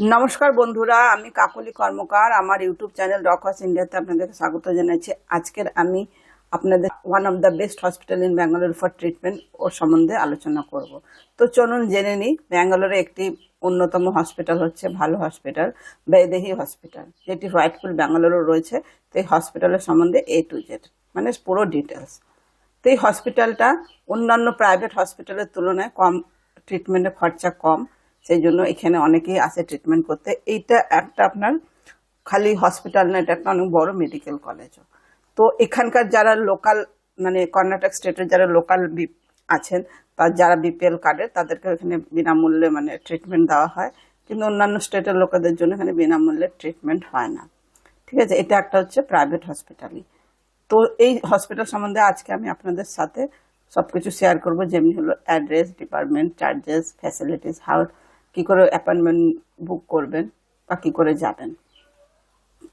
নমস্কার বন্ধুরা, আমি কাকলি কর্মকার। আমার ইউটিউব চ্যানেল রকস ইন্ডিয়াতে আপনাদেরকে স্বাগত জানাচ্ছি। আজকের আমি আপনাদের one of the best hospital in Bangalore for treatment ও সম্বন্ধে আলোচনা করব। তো চলুন জেনে নিই ব্যাঙ্গালোরে একটি অন্যতম হসপিটাল হচ্ছে ভালো হসপিটাল বেদেহি হসপিটাল যেটি হোয়াইটফুল ব্যাঙ্গালোরও রয়েছে। তো এই হসপিটালের সম্বন্ধে এ টু জেড মানে পুরো ডিটেলস তো এই হসপিটালটা অন্যান্য প্রাইভেট হসপিটালের তুলনায় কম ট্রিটমেন্টের খরচা কম। সেই জন্য এখানে অনেকেই আসে ট্রিটমেন্ট করতে। এইটা একটা আপনার খালি হসপিটাল না, এটা একটা অনেক বড় মেডিকেল কলেজও তো এখানকার যারা লোকাল মানে কর্ণাটক স্টেটের যারা লোকাল আছেন তার যারা বিপিএল কার্ডের, তাদেরকে এখানে বিনামূল্যে মানে ট্রিটমেন্ট দেওয়া হয়। কিন্তু অন্যান্য স্টেটের লোকেদের জন্য এখানে বিনামূল্যে ট্রিটমেন্ট হয় না। ঠিক আছে? এটা একটা হচ্ছে প্রাইভেট হসপিটালই তো এই হসপিটাল সম্বন্ধে আজকে আমি আপনাদের সাথে সব কিছু শেয়ার করব। যেমনি হলো address department charges facilities how কি করে অ্যাপয়েন্টমেন্ট বুক করবেন বা কি করে যাবেন।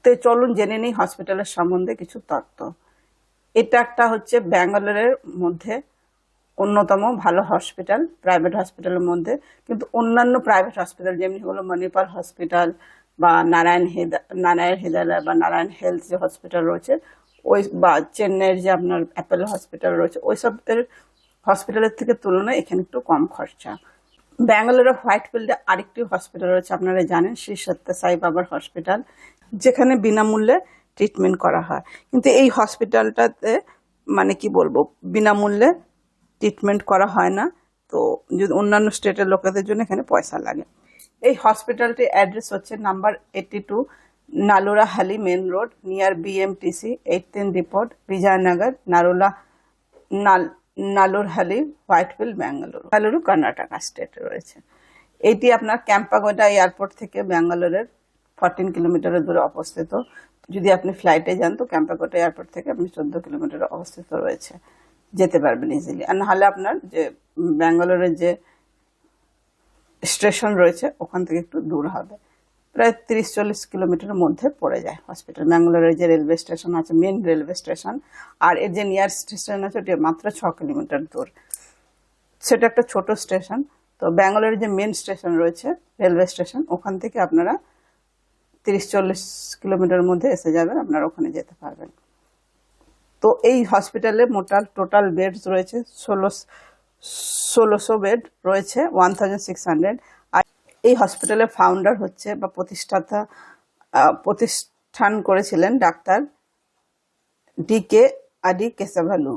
তো চলুন জেনে নিই হসপিটালের সম্বন্ধে কিছু তথ্য এটা একটা হচ্ছে ব্যাঙ্গালোরের মধ্যে অন্যতম ভালো হসপিটাল প্রাইভেট হসপিটালের মধ্যে। কিন্তু অন্যান্য প্রাইভেট হসপিটাল যেমনি হলো মণিপাল হসপিটাল বা নারায়ণ হেদা, নারায়ণ হেদালয় বা নারায়ণ হেলথ যে হসপিটাল রয়েছে, ওই বা চেন্নাইয়ের যে আপনার অ্যাপেলো হসপিটাল রয়েছে, ওই সবের হসপিটালের থেকে তুলনায় এখানে একটু কম খরচা। ব্যাঙ্গালোরে হোয়াইট ফিল্ডে আরেকটি হসপিটাল রয়েছে, আপনারা জানেন, শ্রী সত্য সাই বাবার হসপিটাল যেখানে বিনামূল্যে ট্রিটমেন্ট করা হয়। কিন্তু এই হসপিটালটাতে মানে কি বলব, বিনামূল্যে ট্রিটমেন্ট করা হয় না। তো যদি অন্যান্য স্টেটের লোকেদের জন্য এখানে পয়সা লাগে। এই হসপিটালটির অ্যাড্রেস হচ্ছে number eighty two Nallurhalli main road near BMTC eight report Vijayanagar, নারোলা, নাল নালুরহালি হোয়াইটফিল্ড ব্যাঙ্গালুরু। ব্যাঙ্গালুরু কর্ণাটকা স্টেটে রয়েছে। এটি আপনার ক্যাম্পাগোডা এয়ারপোর্ট থেকে ব্যাঙ্গালোরের ফরটিন কিলোমিটারের দূরে অবস্থিত। যদি আপনি ফ্লাইটে যান, তো ক্যাম্পাগোডা এয়ারপোর্ট থেকে আপনি চোদ্দ কিলোমিটার অবস্থিত রয়েছে। যেতে পারবেন ইজিলি আর নাহলে আপনার যে ব্যাঙ্গালোরের যে স্টেশন রয়েছে, ওখান থেকে একটু দূর হবে। প্রায় তিরিশ চল্লিশ কিলোমিটারের মধ্যে পড়ে যায় হসপিটাল ব্যাঙ্গালোরের যে রেলওয়ে স্টেশন আছে মেন রেলওয়ে স্টেশন আর এর যে নিয়ার স্টেশন আছে, ওটি মাত্র ছ কিলোমিটার দূর। সেটা একটা ছোট স্টেশন তো ব্যাঙ্গালোরের যে মেন স্টেশন রয়েছে রেলওয়ে স্টেশন ওখান থেকে আপনারা তিরিশ চল্লিশ কিলোমিটার মধ্যে এসে যাবেন, আপনারা ওখানে যেতে পারবেন। তো এই হসপিটালে মোটাল টোটাল বেডস রয়েছে ষোলো ষোলোশো বেড রয়েছে ওয়ান থাউজেন্ড সিক্স হান্ড্রেড এই হসপিটালের ফাউন্ডার হচ্ছে বা প্রতিষ্ঠাতা প্রতিষ্ঠান করেছিলেন ডাক্তার ডি কে আডি কেসাভালু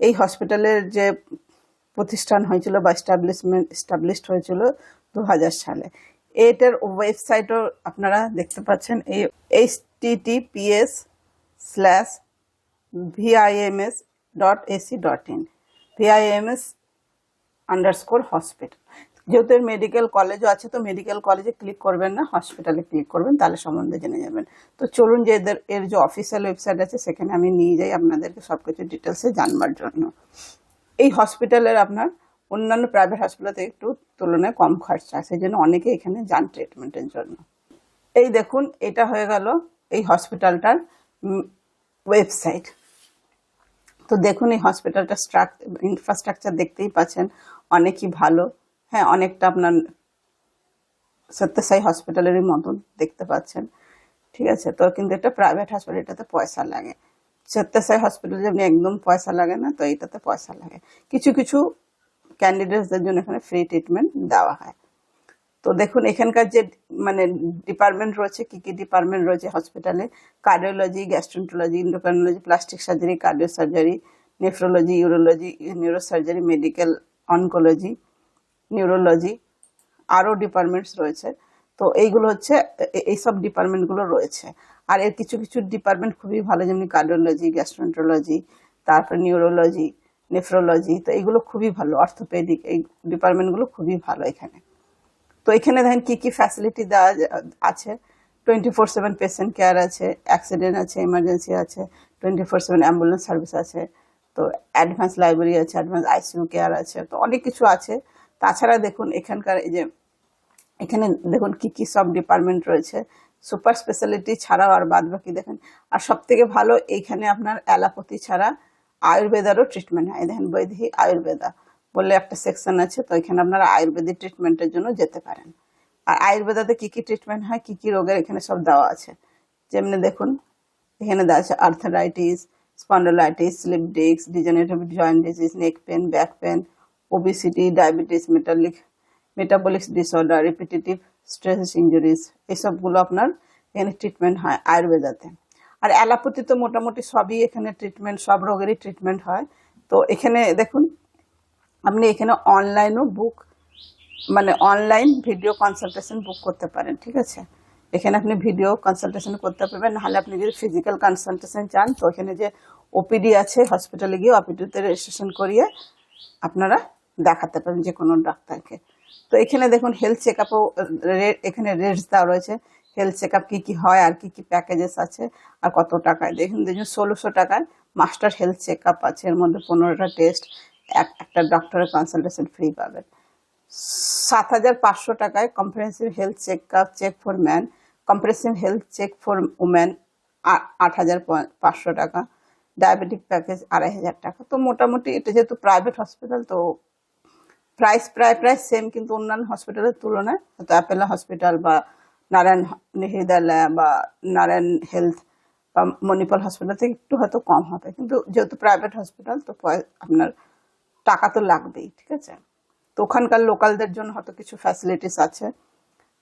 এই হসপিটালের যে প্রতিষ্ঠান হয়েছিল বা এস্টাবলিশমেন্ট এস্টাবলিশড হয়েছিল দু হাজার সালে। এটার ওয়েবসাইটও আপনারা দেখতে পাচ্ছেন। এই https slash VIMS dot ac dot in VIMS underscore hospital যেহেতু এর মেডিকেল কলেজও আছে, তো মেডিকেল কলেজে ক্লিক করবেন না হসপিটালে ক্লিক করবেন, তাহলে সম্বন্ধে জেনে যাবেন। তো চলুন যে এদের, এর যে অফিসিয়াল ওয়েবসাইট আছে, সেখানে আমি নিয়ে যাই আপনাদেরকে সব কিছু ডিটেলসে জানবার জন্য। এই হসপিটালের আপনার অন্যান্য প্রাইভেট হসপিটাল একটু তুলনায় কম খরচা সেই জন্য অনেকে এখানে যান ট্রিটমেন্টের জন্য। এই দেখুন, এটা হয়ে গেল এই হসপিটালটার ওয়েবসাইট তো দেখুন এই হসপিটালটা স্ট্রাক ইনফ্রাস্ট্রাকচার দেখতেই পাচ্ছেন, অনেকই ভালো। হ্যাঁ অনেকটা আপনার সত্যসাই হসপিটালেরই মতন দেখতে পাচ্ছেন। ঠিক আছে, তো কিন্তু এটা প্রাইভেট হসপিটাল এটাতে পয়সা লাগে। সত্যসাই হসপিটালে যেমনি একদম পয়সা লাগে না, তো এটাতে পয়সা লাগে। কিছু কিছু ক্যান্ডিডেটসদের জন্য এখানে ফ্রি ট্রিটমেন্ট দেওয়া হয়। তো দেখুন, এখানকার যে মানে ডিপার্টমেন্ট রয়েছে, কী কী ডিপার্টমেন্ট রয়েছে হসপিটালে cardiology gastroenterology endocrinology plastic surgery cardio surgery nephrology urology neuro surgery medical oncology neurology আরও ডিপার্টমেন্টস রয়েছে। তো এইগুলো হচ্ছে এইসব ডিপার্টমেন্টগুলো রয়েছে। আর এর কিছু কিছু ডিপার্টমেন্ট খুবই ভালো, যেমনি কার্ডিওলজি গ্যাস্ট্রেন্টোলজি তারপর নিউরোলজি নেফ্রোলজি তো এইগুলো খুবই ভালো। অর্থোপেডিক এই ডিপার্টমেন্টগুলো খুবই ভালো এখানে। তো এখানে দেখেন কী কী ফ্যাসিলিটি দেওয়া আছে। Twenty four seven patient care আছে অ্যাক্সিডেন্ট আছে ইমার্জেন্সি আছে twenty four seven ambulance service আছে, তো অ্যাডভান্স লাইব্রেরি আছে অ্যাডভান্স আইসিইউ কেয়ার আছে, তো অনেক কিছু আছে। তাছাড়া দেখুন, এখানকার এই যে, এখানে দেখুন কি কি সব ডিপার্টমেন্ট রয়েছে। সুপার স্পেশালিটি ছাড়াও আর বাদ বাকি দেখেন। আর সব থেকে ভালো, এইখানে আপনার অ্যালাপতি ছাড়া আয়ুর্বেদারও ট্রিটমেন্ট হয়। দেখেন বৈদেহী আয়ুর্বেদা বলে একটা সেকশন আছে, তো এখানে আপনারা আয়ুর্বেদিক ট্রিটমেন্টের জন্য যেতে পারেন। আর আয়ুর্বেদাতে কি কি ট্রিটমেন্ট হয়, কি কি রোগের এখানে সব দেওয়া আছে। যেমনি দেখুন, এখানে দেওয়া আছে arthritis spondylitis slip disc degenerative joint disease neck pain back pain obesity diabetes metallic metabolic disorder repetitive stress injuries এসবগুলো আপনার এখানে ট্রিটমেন্ট হয় আয়ুর্বেদাতে। আর অ্যালোপ্যাথি তো মোটামুটি সবই এখানে ট্রিটমেন্ট সব রোগেরই ট্রিটমেন্ট হয়। তো এখানে দেখুন, আপনি এখানে অনলাইনও বুক মানে অনলাইন ভিডিও কনসালটেশন বুক করতে পারেন, ঠিক আছে? এখানে আপনি ভিডিও কনসালটেশন করতে পারবেন, নাহলে আপনি যদি ফিজিক্যাল কনসালটেশন চান, তো এখানে যে ওপিডি আছে হসপিটালে গিয়ে ওপিডিতে রেজিস্ট্রেশন করিয়ে আপনারা দেখাতে পারেন যে কোনো ডাক্তারকে। তো এখানে দেখুন হেলথ চেক আপও এখানে রেটস দেওয়া রয়েছে। হেলথ চেক আপ কী কী হয় আর কি কি প্যাকেজেস আছে আর কত টাকায়। দেখুন দেখুন, ষোলোশো টাকায় মাস্টার হেলথ চেক আপ আছে। এর মধ্যে পনেরোটা টেস্ট এক, একটা ডক্টরের কনসালটেশন ফ্রি পাবেন। সাত হাজার পাঁচশো টাকায় comprehensive health check up check for man comprehensive health check for woman আট হাজার পাঁচশো টাকা। ডায়াবেটিক প্যাকেজ আড়াই হাজার টাকা। তো মোটামুটি এটা যেহেতু প্রাইভেট হসপিটাল তো প্রাইস প্রায় প্রায় সেম কিন্তু অন্যান্য হসপিটালের তুলনায়, হয়তো অ্যাপেলা হসপিটাল বা নারায়ণ হৃদয়ালয় বা নারায়ণ হেলথ বা মণিপাল হসপিটাল থেকে একটু হয়তো কম হবে কিন্তু যেহেতু প্রাইভেট হসপিটাল তো আপনার টাকা তো লাগবেই, ঠিক আছে? তো ওখানকার লোকালদের জন্য হয়তো কিছু ফ্যাসিলিটিস আছে।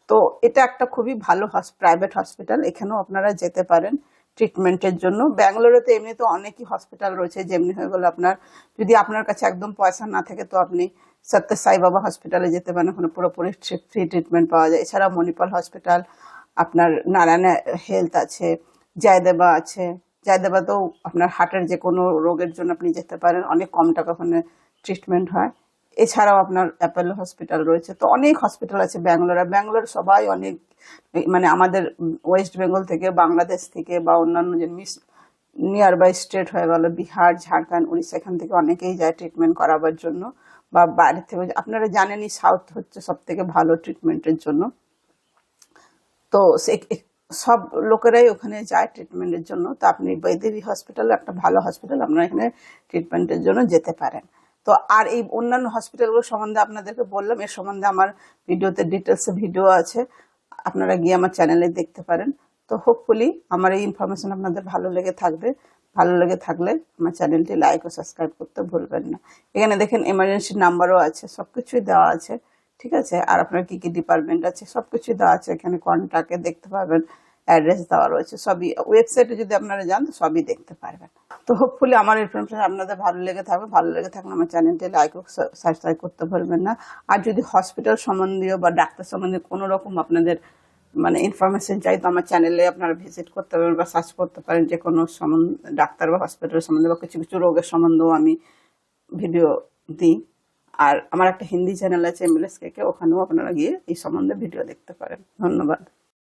তো এটা একটা খুবই ভালো প্রাইভেট হসপিটাল এখানেও আপনারা যেতে পারেন ট্রিটমেন্টের জন্য। ব্যাঙ্গালোরে তো এমনি তো অনেকই হসপিটাল রয়েছে, যেমনি হয়ে গেলো আপনার, যদি আপনার কাছে একদম পয়সা না থাকে, তো আপনি সত্য সাই বাবা হসপিটালে যেতে পারেন, ওখানে পুরোপুরি ফ্রি ট্রিটমেন্ট পাওয়া যায়। এছাড়া মণিপাল হসপিটাল আপনার নারায়ণ হেলথ আছে, জয়দেবা আছে। জয়দেবাতেও আপনার হার্টের যে কোনো রোগের জন্য আপনি যেতে পারেন, অনেক কম টাকা ওখানে ট্রিটমেন্ট হয়। এছাড়াও আপনার অ্যাপেলো হসপিটাল রয়েছে। তো অনেক হসপিটাল আছে ব্যাঙ্গালোর। আর ব্যাঙ্গালোর সবাই অনেক মানে আমাদের ওয়েস্ট বেঙ্গল থেকে, বাংলাদেশ থেকে বা অন্যান্য যে মিস নিয়ার বাই স্টেট হয়ে গেল, বিহার, ঝাড়খণ্ড, উড়িষ্যা, এখান থেকে অনেকেই যায় ট্রিটমেন্ট করাবার জন্য। বা বাইরে থেকে আপনারা জানেনই সাউথ হচ্ছে সব থেকে ভালো ট্রিটমেন্টের জন্য। তো সে সব লোকেরাই ওখানে যায় ট্রিটমেন্টের জন্য। তো আপনি বৈদেবী হসপিটাল একটা ভালো হসপিটাল আপনারা এখানে ট্রিটমেন্টের জন্য যেতে পারেন। তো আর এই অন্যান্য হসপিটালগুলো সম্বন্ধে আপনাদেরকে বললাম, এর সম্বন্ধে আমার ভিডিওতে ডিটেলসে ভিডিও আছে। আপনারা গিয়ে আমার চ্যানেলে দেখতে পারেন। তো হোপফুলি আমার এই ইনফরমেশন আপনাদের ভালো লেগে থাকবে। ভালো লেগে থাকলে আমার চ্যানেলটি লাইক ও সাবস্ক্রাইব করতে ভুলবেন না। এখানে দেখেন এমার্জেন্সি নাম্বারও আছে সব কিছুই দেওয়া আছে, ঠিক আছে? আর আপনার কী কী ডিপার্টমেন্ট আছে সব কিছুই দেওয়া আছে। এখানে কন্ট্যাক্টে দেখতে পাবেন অ্যাড্রেস দেওয়া রয়েছে, সবই। ওয়েবসাইটে যদি আপনারা যান, সবই দেখতে পারবেন। তো হোপফুলি আমার ইনফরমেশন আপনাদের ভালো লেগে থাকবে। ভালো লেগে থাকলে আমার চ্যানেলটি লাইক ও সাবস্ক্রাইব করতে ভুলবেন না। আর যদি হসপিটাল সম্বন্ধীয় বা ডাক্তার সম্বন্ধে কোনো রকম আপনাদের মানে ইনফরমেশন চাই তো আমার চ্যানেলে আপনারা ভিজিট করতে পারেন বা সার্চ করতে পারেন যে কোনো সম্বন্ধে, ডাক্তার বা হসপিটাল সম্বন্ধে বা কিছু কিছু রোগের সম্বন্ধেও আমি ভিডিও দিই। আর আমার একটা হিন্দি চ্যানেল আছে এমএলএস কে ওখানেও আপনারা গিয়ে এই সম্বন্ধে ভিডিও দেখতে পারেন। ধন্যবাদ।